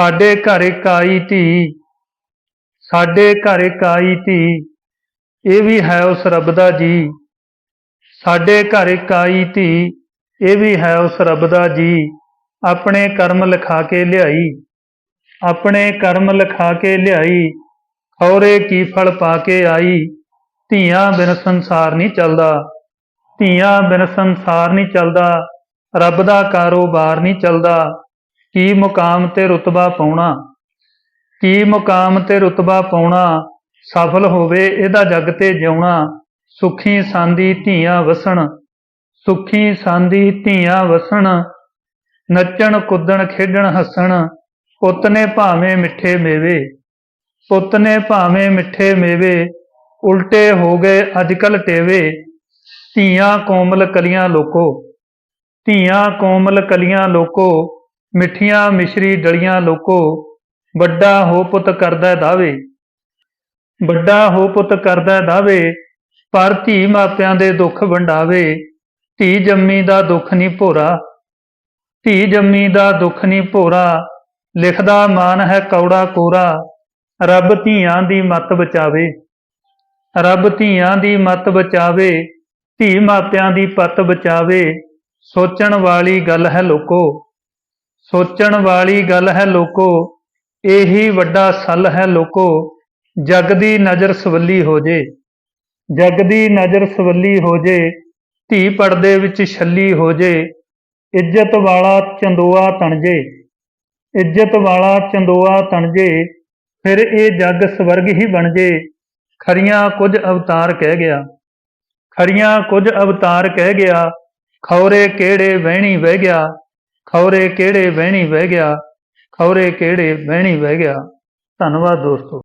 ਸਾਡੇ ਘਰ ਇੱਕ ਧੀ? ਸਾਡੇ ਘਰ ਇੱਕ ਧੀ? ਇਹ ਵੀ ਹੈ ਉਸ ਰੱਬ ਦਾ ਜੀ। ਸਾਡੇ ਘਰ ਇੱਕ ਧੀ? ਇਹ ਵੀ ਹੈ ਉਸ ਰੱਬ ਦਾ ਜੀ। ਆਪਣੇ ਕਰਮ ਲਿਖਾ ਕੇ ਲਿਆਈ। ਆਪਣੇ ਕਰਮ ਲਿਖਾ ਕੇ ਲਿਆਈ। ਖੌਰੇ ਕੀ ਫਲ ਪਾ ਕੇ ਆਈ? ਧੀਆਂ ਬਿਨ ਸੰਸਾਰ ਨਹੀਂ ਚੱਲਦਾ। ਧੀਆਂ ਬਿਨ ਸੰਸਾਰ ਨਹੀਂ ਚੱਲਦਾ। ਰੱਬ ਦਾ ਕਾਰੋਬਾਰ ਨਹੀਂ ਚੱਲਦਾ। ਕੀ ਮੁਕਾਮ ਤੇ ਰੁਤਬਾ ਪਾਉਣਾ? ਕੀ ਮੁਕਾਮ ਤੇ ਰੁਤਬਾ ਪਾਉਣਾ ਸਫਲ ਹੋਵੇ ਇਹਦਾ ਜਗ ਤੇ ਜਿਉਣਾ? ਸੁਖੀ ਸਾਂਦੀ ਧੀਆਂ ਵਸਣ, ਸੁਖੀ ਸਾਂਦੀ ਧੀਆਂ ਵਸਣ, ਨੱਚਣ ਕੁੱਦਣ ਖੇਡਣ ਹੱਸਣ, ਪੁੱਤ ਨੇ ਭਾਵੇਂ ਮਿੱਠੇ ਮੇਵੇ, ਪੁੱਤ ਨੇ ਭਾਵੇਂ ਮਿੱਠੇ ਮੇਵੇ, ਉਲਟੇ ਹੋ ਗਏ ਅੱਜਕੱਲ ਟੇਵੇ, ਧੀਆਂ ਕੋਮਲ ਕਲੀਆਂ ਲੋਕੋ, ਧੀਆਂ ਕੋਮਲ ਕਲੀਆਂ ਲੋਕੋ ਮਿੱਠੀਆਂ ਮਿਸ਼ਰੀ ਡਲੀਆਂ ਲੋਕੋ, ਵੱਡਾ ਹੋ ਪੁੱਤ ਕਰਦਾ ਦਾਵੇ। ਵੱਡਾ ਹੋ ਪੁੱਤ ਕਰਦਾ ਦਾਵੇ, ਪਰ ਧੀ ਮਾਪਿਆਂ ਦੇ ਦੁੱਖ ਵੰਡਾਵੇ। ਧੀ ਜੰਮੀ ਦਾ ਦੁੱਖ ਨਹੀਂ ਭੋਰਾ, ਧੀ ਜੰਮੀ ਦਾ ਦੁੱਖ ਨਹੀਂ ਭੋਰਾ, ਲਿਖਦਾ ਮਾਨ ਹੈ ਕੌੜਾ ਕੋਰਾ, ਰੱਬ ਧੀਆਂ ਦੀ ਮਤ ਬਚਾਵੇ। ਰੱਬ ਧੀਆਂ ਦੀ ਮਤ ਬਚਾਵੇ, ਧੀ ਮਾਪਿਆਂ ਦੀ ਪਤ ਬਚਾਵੇ, ਸੋਚਣ ਵਾਲੀ ਗੱਲ ਹੈ ਲੋਕੋ। ਸੋਚਣ ਵਾਲੀ ਗੱਲ ਹੈ ਲੋਕੋ, ਇਹੀ ਵੱਡਾ ਸੱਲ ਹੈ ਲੋਕੋ, ਜਗ ਦੀ ਨਜ਼ਰ ਸਵੱਲੀ ਹੋ ਜੇ। ਜਗ ਦੀ ਨਜ਼ਰ ਸਵੱਲੀ ਹੋ ਜੇ, ਧੀ ਪਰਦੇ ਵਿੱਚ ਛੱਲੀ ਹੋ ਜੇ। ਇੱਜ਼ਤ ਵਾਲਾ ਚੰਦੋਆ ਤਣਜੇ ਇੱਜ਼ਤ ਵਾਲਾ ਚੰਦੋਆ ਤਣਜੇ ਫਿਰ ਇਹ ਜੱਗ ਸਵਰਗ ਹੀ ਬਣ ਜੇ। ਖਰੀਆਂ ਕੁਝ ਅਵਤਾਰ ਕਹਿ ਗਿਆ। ਖਰੀਆਂ ਕੁਝ ਅਵਤਾਰ ਕਹਿ ਗਿਆ। ਖੌਰੇ ਕਿਹੜੇ ਵਹਿਣੀ ਵਹਿ ਗਿਆ। ਖੌਰੇ ਕਿਹੜੇ ਬਹਿਣੀ ਬਹਿ ਗਿਆ ਖੌਰੇ ਕਿਹੜੇ ਬਹਿਣੀ ਬਹਿ ਗਿਆ। ਧੰਨਵਾਦ ਦੋਸਤੋ।